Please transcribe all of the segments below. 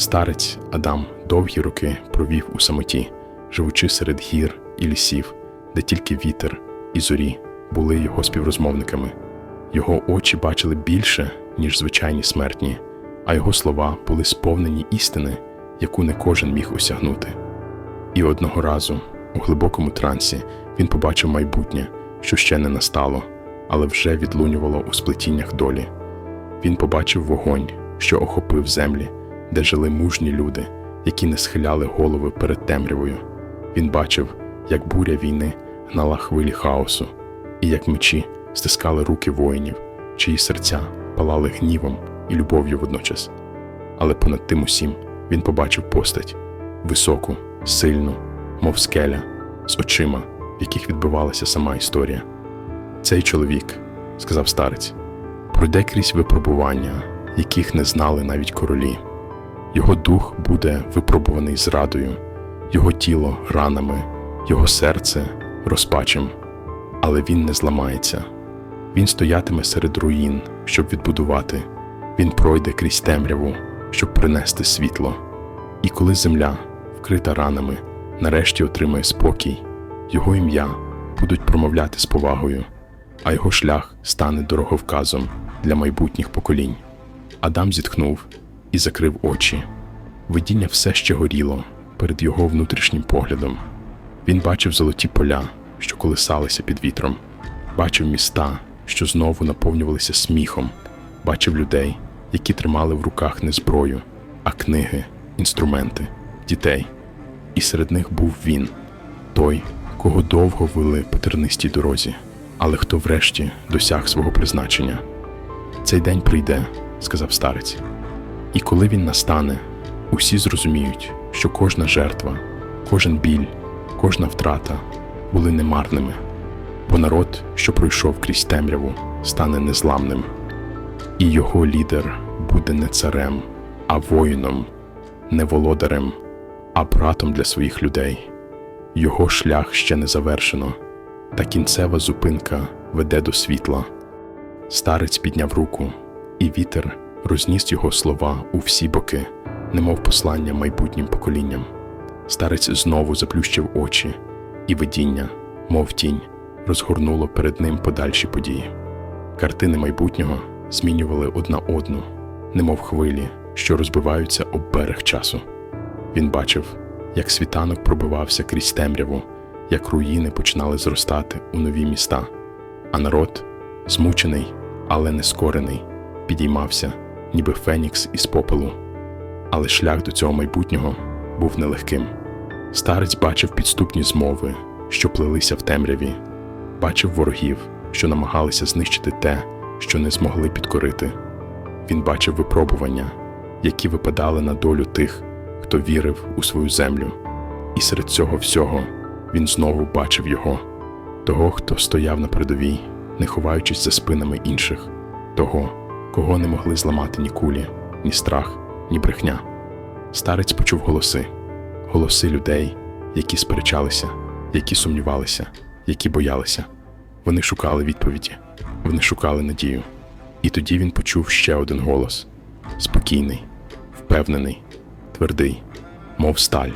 Старець Адам довгі роки провів у самоті, живучи серед гір і лісів, де тільки вітер і зорі були його співрозмовниками. Його очі бачили більше, ніж звичайні смертні, а його слова були сповнені істини, яку не кожен міг осягнути. І одного разу, у глибокому трансі, він побачив майбутнє, що ще не настало, але вже відлунювало у сплетіннях долі. Він побачив вогонь, що охопив землі, де жили мужні люди, які не схиляли голови перед темрявою. Він бачив, як буря війни гнала хвилі хаосу, і як мечі стискали руки воїнів, чиї серця палали гнівом і любов'ю водночас. Але понад тим усім він побачив постать високу, сильну, мов скеля, з очима, в яких відбивалася сама історія. Цей чоловік, сказав старець, пройде крізь випробування, яких не знали навіть королі. Його дух буде випробуваний зрадою, його тіло ранами, його серце розпачем, але він не зламається. Він стоятиме серед руїн, щоб відбудувати, він пройде крізь темряву, щоб принести світло. І коли земля, вкрита ранами, нарешті отримає спокій, його ім'я будуть промовляти з повагою, а його шлях стане дороговказом для майбутніх поколінь. Адам зітхнув і закрив очі. Видіння все ще горіло перед його внутрішнім поглядом. Він бачив золоті поля, що колисалися під вітром, бачив міста, що знову наповнювалися сміхом, бачив людей, які тримали в руках не зброю, а книги, інструменти, дітей. І серед них був він, той, кого довго вели по тернистій дорозі, але хто врешті досяг свого призначення. Цей день прийде, сказав старець. І коли він настане, усі зрозуміють, що кожна жертва, кожен біль, кожна втрата були немарними, бо народ, що пройшов крізь темряву, стане незламним, і його лідер буде не царем, а воїном, не володарем, а братом для своїх людей. Його шлях ще не завершено, та кінцева зупинка веде до світла. Старець підняв руку, і вітер розніс його слова у всі боки, немов послання майбутнім поколінням. Старець знову заплющив очі, і видіння, мов тінь, розгорнуло перед ним подальші події. Картини майбутнього змінювали одна одну, немов хвилі, що розбиваються об берег часу. Він бачив, як світанок пробивався крізь темряву, як руїни починали зростати у нові міста, а народ, змучений, але не скорений, підіймався, ніби фенікс із попелу. Але шлях до цього майбутнього був нелегким. Старець бачив підступні змови, що плелися в темряві, бачив ворогів, що намагалися знищити те, що не змогли підкорити. Він бачив випробування, які випадали на долю тих, хто вірив у свою землю, і серед цього всього він знову бачив його, того, хто стояв на передовій, не ховаючись за спинами інших, того, кого не могли зламати ні кулі, ні страх, ні брехня. Старець почув голоси, голоси людей, які сперечалися, які сумнівалися, які боялися. Вони шукали відповіді, вони шукали надію. І тоді він почув ще один голос спокійний, впевнений, твердий, мов сталь.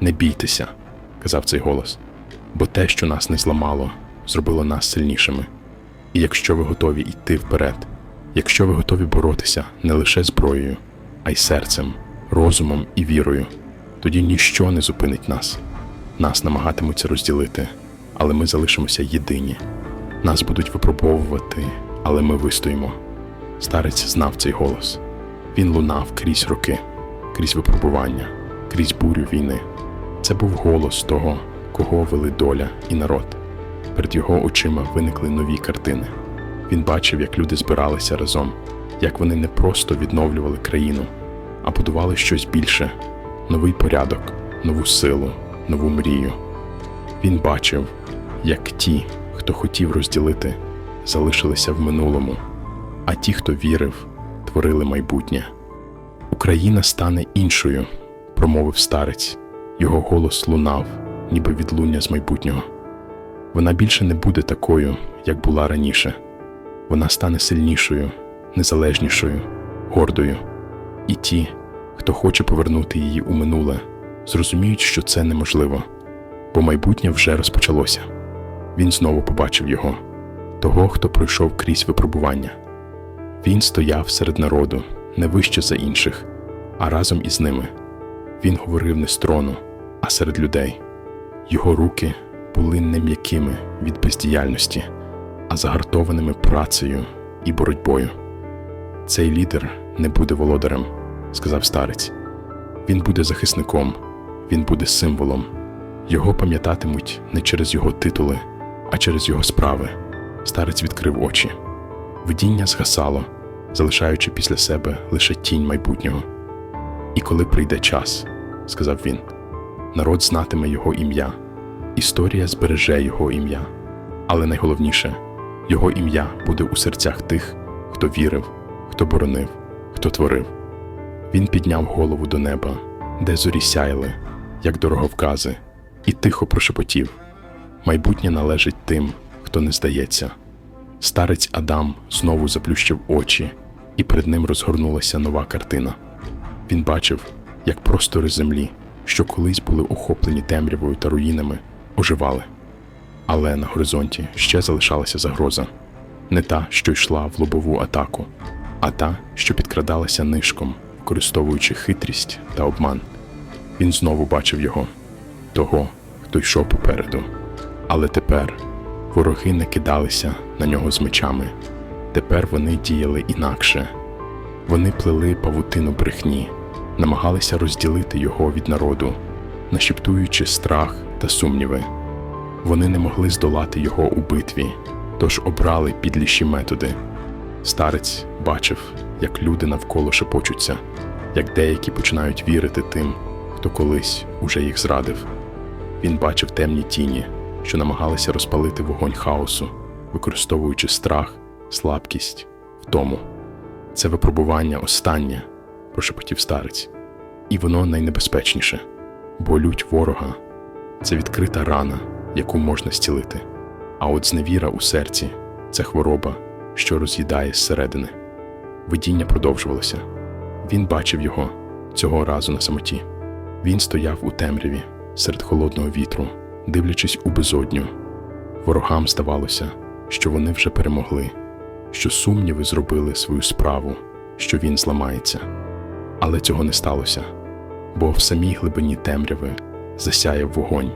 Не бійтеся, казав цей голос, бо те, що нас не зламало, зробило нас сильнішими. І якщо ви готові йти вперед, якщо ви готові боротися не лише зброєю, а й серцем, розумом і вірою, тоді ніщо не зупинить нас. Нас намагатимуться розділити, але ми залишимося єдині. Нас будуть випробовувати, але ми вистоїмо. Старець знав цей голос. Він лунав крізь роки, крізь випробування, крізь бурю війни. Це був голос того, кого вели доля і народ. Перед його очима виникли нові картини. Він бачив, як люди збиралися разом, як вони не просто відновлювали країну, а будували щось більше новий порядок, нову силу, нову мрію. Він бачив, як ті, хто хотів розділити, залишилися в минулому, а ті, хто вірив, творили майбутнє. Україна стане іншою, промовив старець. Його голос лунав, ніби відлуння з майбутнього. Вона більше не буде такою, як була раніше. Вона стане сильнішою, незалежнішою, гордою. І ті, хто хоче повернути її у минуле, зрозуміють, що це неможливо, бо майбутнє вже розпочалося. Він знову побачив його, того, хто пройшов крізь випробування. Він стояв серед народу, не вище за інших, а разом із ними. Він говорив не з трону, а серед людей. Його руки були не м'якими від бездіяльності, а загартованими працею і боротьбою. Цей лідер не буде володарем, сказав старець. Він буде захисником, він буде символом. Його пам'ятатимуть не через його титули, а через його справи. Старець відкрив очі. Видіння згасало, залишаючи після себе лише тінь майбутнього. І коли прийде час, сказав він, народ знатиме його ім'я, історія збереже його ім'я. Але найголовніше, його ім'я буде у серцях тих, хто вірив, хто боронив, хто творив. Він підняв голову до неба, де зорі сяяли, як дороговкази, і тихо прошепотів: майбутнє належить тим, хто не здається. Старець Адам знову заплющив очі, і перед ним розгорнулася нова картина. Він бачив, як простори землі, що колись були охоплені темрявою та руїнами, оживали. Але на горизонті ще залишалася загроза не та, що йшла в лобову атаку, а та, що підкрадалася нишком, використовуючи хитрість та обман. Він знову бачив його, того, хто йшов попереду. Але тепер вороги не кидалися на нього з мечами. Тепер вони діяли інакше. Вони плели павутину брехні, намагалися розділити його від народу, нашіптуючи страх та сумніви. Вони не могли здолати його у битві, тож обрали підліші методи. Старець бачив, як люди навколо шепочуться, як деякі починають вірити тим, хто колись уже їх зрадив. Він бачив темні тіні, що намагалися розпалити вогонь хаосу, використовуючи страх, слабкість, втому. Це випробування останнє, прошепотів старець, і воно найнебезпечніше, бо лють ворога це відкрита рана, яку можна зцілити. А от зневіра у серці це хвороба, що роз'їдає зсередини. Видіння продовжувалося. Він бачив його цього разу на самоті. Він стояв у темряві серед холодного вітру, дивлячись у безодню. Ворогам здавалося, що вони вже перемогли, що сумніви зробили свою справу, що він зламається. Але цього не сталося, бо в самій глибині темряви засяяв вогонь.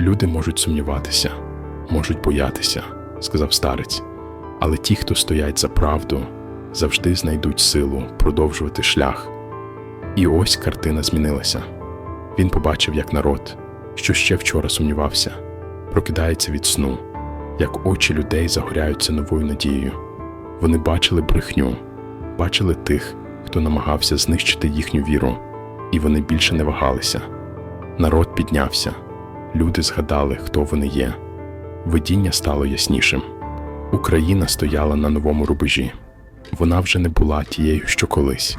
Люди можуть сумніватися, можуть боятися, сказав старець, але ті, хто стоять за правду, завжди знайдуть силу продовжувати шлях. І ось картина змінилася. Він побачив, як народ, що ще вчора сумнівався, прокидається від сну, як очі людей загоряються новою надією. Вони бачили брехню, бачили тих, хто намагався знищити їхню віру, і вони більше не вагалися. Народ піднявся, люди згадали, хто вони є. Видіння стало яснішим. Україна стояла на новому рубежі. Вона вже не була тією, що колись.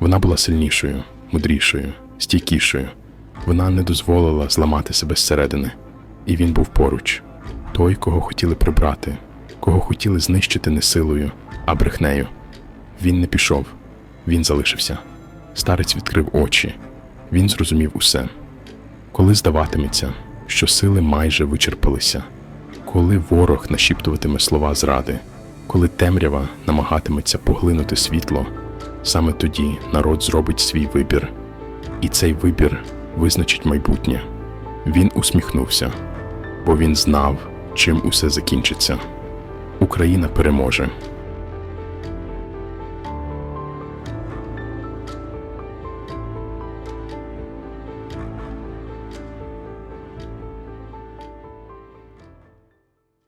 Вона була сильнішою, мудрішою, стійкішою. Вона не дозволила зламати себе зсередини. І він був поруч той, кого хотіли прибрати, кого хотіли знищити не силою, а брехнею. Він не пішов, він залишився. Старець відкрив очі. Він зрозумів усе. Коли здаватиметься, що сили майже вичерпалися, коли ворог нашіптуватиме слова зради, коли темрява намагатиметься поглинути світло, саме тоді народ зробить свій вибір, і цей вибір визначить майбутнє. Він усміхнувся, бо він знав, чим усе закінчиться. Україна переможе.